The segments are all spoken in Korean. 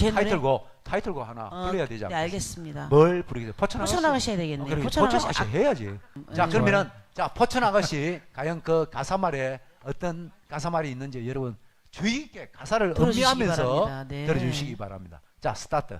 본인 제? 타이틀곡 타이틀곡 하나 어, 불러야 되지 네, 않겠습니까? 알겠습니다. 뭘 돼? 포천 아가씨. 포천 아가씨 해야 되겠네. 어, 포천 포천 아가씨. 아가씨 해야지. 자 네. 그러면은 자 포천 아가씨 과연 그 가사 말에 어떤 가사 말이 있는지 여러분 주의 깊게 가사를 음미하면서. 네. 들어주시기 바랍니다. 자 스타트.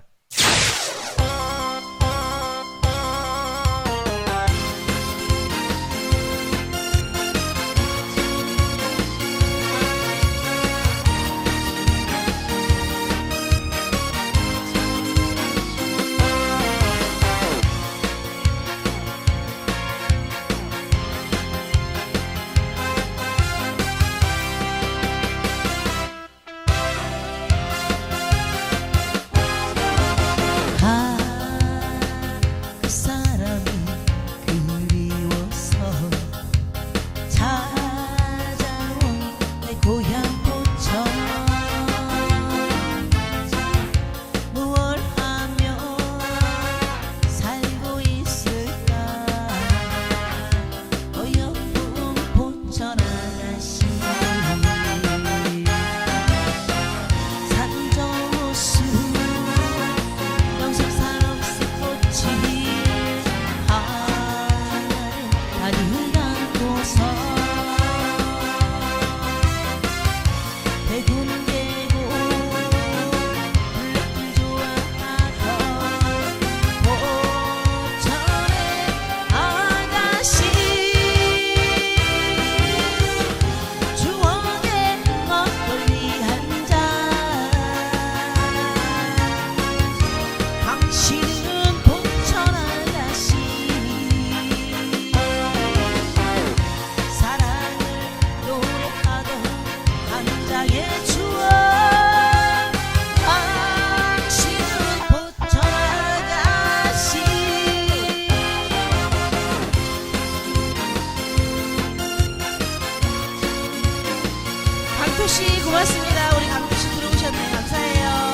고맙습니다. 우리 강토씨 들어오셨네 감사해요.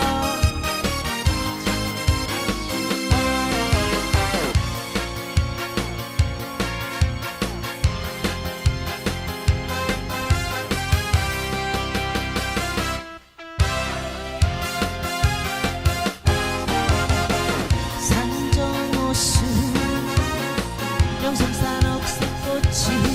산정호수 영성산 억새꽃이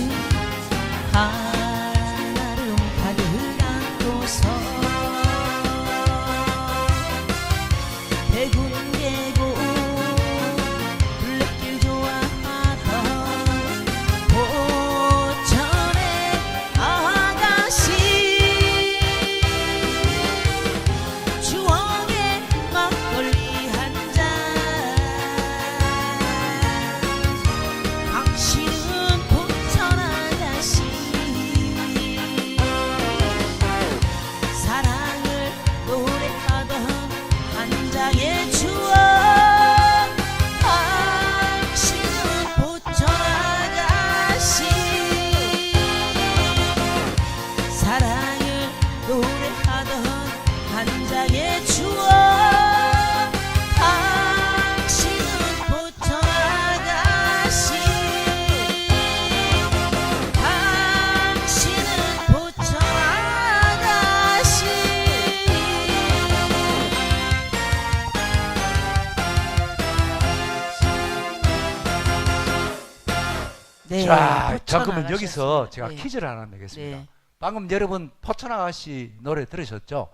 네, 자 잠깐만. 여기서 제가 네. 퀴즈를 하나 내겠습니다. 네. 방금 여러분 포천 아가씨 노래 들으셨죠?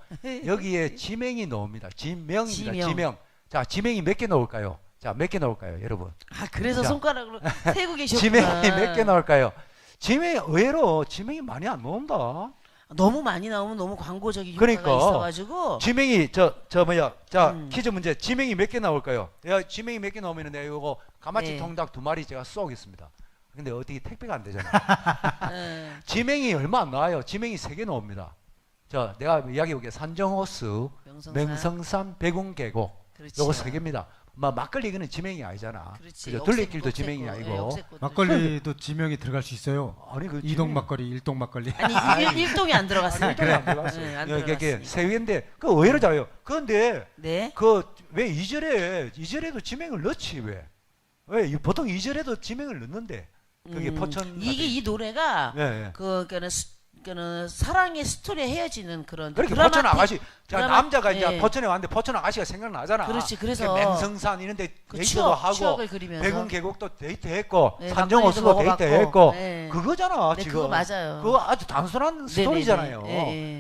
여기에 지명이 나옵니다. 지명입니다. 지명. 지명. 자 지명이 몇 개 나올까요? 자 몇 개 나올까요, 여러분? 아 그래서 자. 손가락으로 세고 계셨구나. 지명이 몇 개 나올까요? 지명이 의외로 지명이 많이 안 나온다. 너무 많이 나오면 너무 광고적인 효과가 그러니까. 있어가지고 지명이 저 저 뭐야? 자 음. 퀴즈 문제 지명이 몇 개 나올까요? 야 지명이 몇 개 나오면은 내가 이거 가마치 네. 통닭 두 마리 제가 쏘겠습니다. 근데 어떻게 택배가 안 되잖아. 음, 지명이 얼마 안 나와요. 지명이 세 개 나옵니다. 자 내가 이야기해 볼게. 산정호수, 명성산. 맹성산, 백운계곡. 요거 세 개입니다. 막 막걸리 이거는 지명이 아니잖아. 억새- 둘레길도 지명이 예, 아니고. 억새꽃들. 막걸리도 지명이 들어갈 수 있어요. 아니 그 이동 지명이- 막걸리, 일동 막걸리. 아니 일, 일동이 안 들어갔어요. 아니, 일동이 안 들어갔어요. 네, 안 예, 이게 들어갔습니다. 세 개인데 그 의외로 잘해요. 그런데 네. 그왜 이절에이절에도 지명을 넣지 왜? 왜 이- 보통 이절에도 지명을 넣는데 그게 음, 포천 이게 이 노래가 예, 예. 그 수- 그러니까는 사랑의 스토리에 헤어지는 그런 그렇게 드라마틱- 포천 아가씨 자 드라마- 남자가 이제 예. 포천에 왔는데 포천 아가씨가 생각나잖아. 그렇지, 그래서 맹성산 이런 데 그 데이트도 추억, 하고 추억을 그리면서 백운 계곡도 데이트했고 네, 산정호수도 막걸리도. 데이트했고 네. 그거잖아 네, 지금. 그거 맞아요. 그거 아주 단순한 네네네. 스토리잖아요. 예,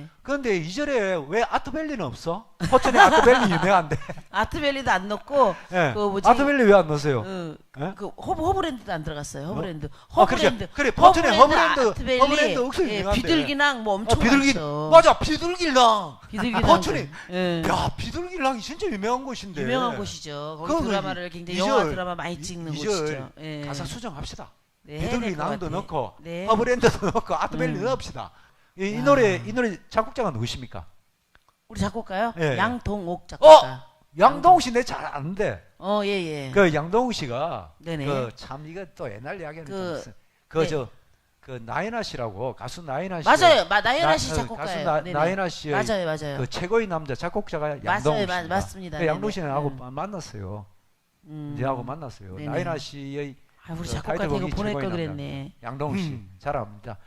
예. 그런데 이절에 왜 아트밸리는 없어? 포천에 아트밸리 유명한데. 아트밸리도 안 넣고 예. 그 뭐지? 아트밸리 왜 안 넣으세요? 어, 예? 그 허브 허브랜드도 안 들어갔어요. 허브랜드. 아, 그렇죠. 허브랜드. 그래, 포천에 허브랜드, 아트밸리, 허브랜드 억수 예, 유명한데. 비둘기낭 뭐 엄청 아, 비둘기 많죠. 맞아 비둘기랑 비둘기낭. 포천이 예. 야 비둘기랑이 진짜 유명한 곳인데 유명한 곳이죠. 거기 드라마를 굉장히 이절, 영화 드라마 많이 찍는 이- 곳이죠. 예. 가사 수정합시다. 네, 것 넣고. 네. 허브랜드도 넣고 아트밸리 음. 넣읍시다. 이, 이 야. 노래 이 노래 작곡자가 누구십니까? 우리 작곡가요? 예. 양동옥 작곡가. 양동욱 씨 내 잘 아는데 어, 예, 예. 그 양동욱 씨가 네네. 그 참 이거 또 옛날 이야기는 그- 그, 그저 네. 그 나인아 씨라고 가수 나인아 씨 맞아요. 마, 나연아 씨 나- 어, 작곡가예요. 가수 나, 네네. 나인아 씨의 맞아요, 맞아요. 그 최고의 남자 작곡자가 맞아요, 양동욱 맞- 씨입니다. 맞습니다. 그 양동욱 네네. 씨는 하고 음. 만났어요. 음. 이제 하고 만났어요. 네네. 나인아 씨의 아, 우리 그 작곡가한테 이거 타이틀곡이 보낼 걸 최고의 그랬네. 양동욱 씨 음. 잘 압니다.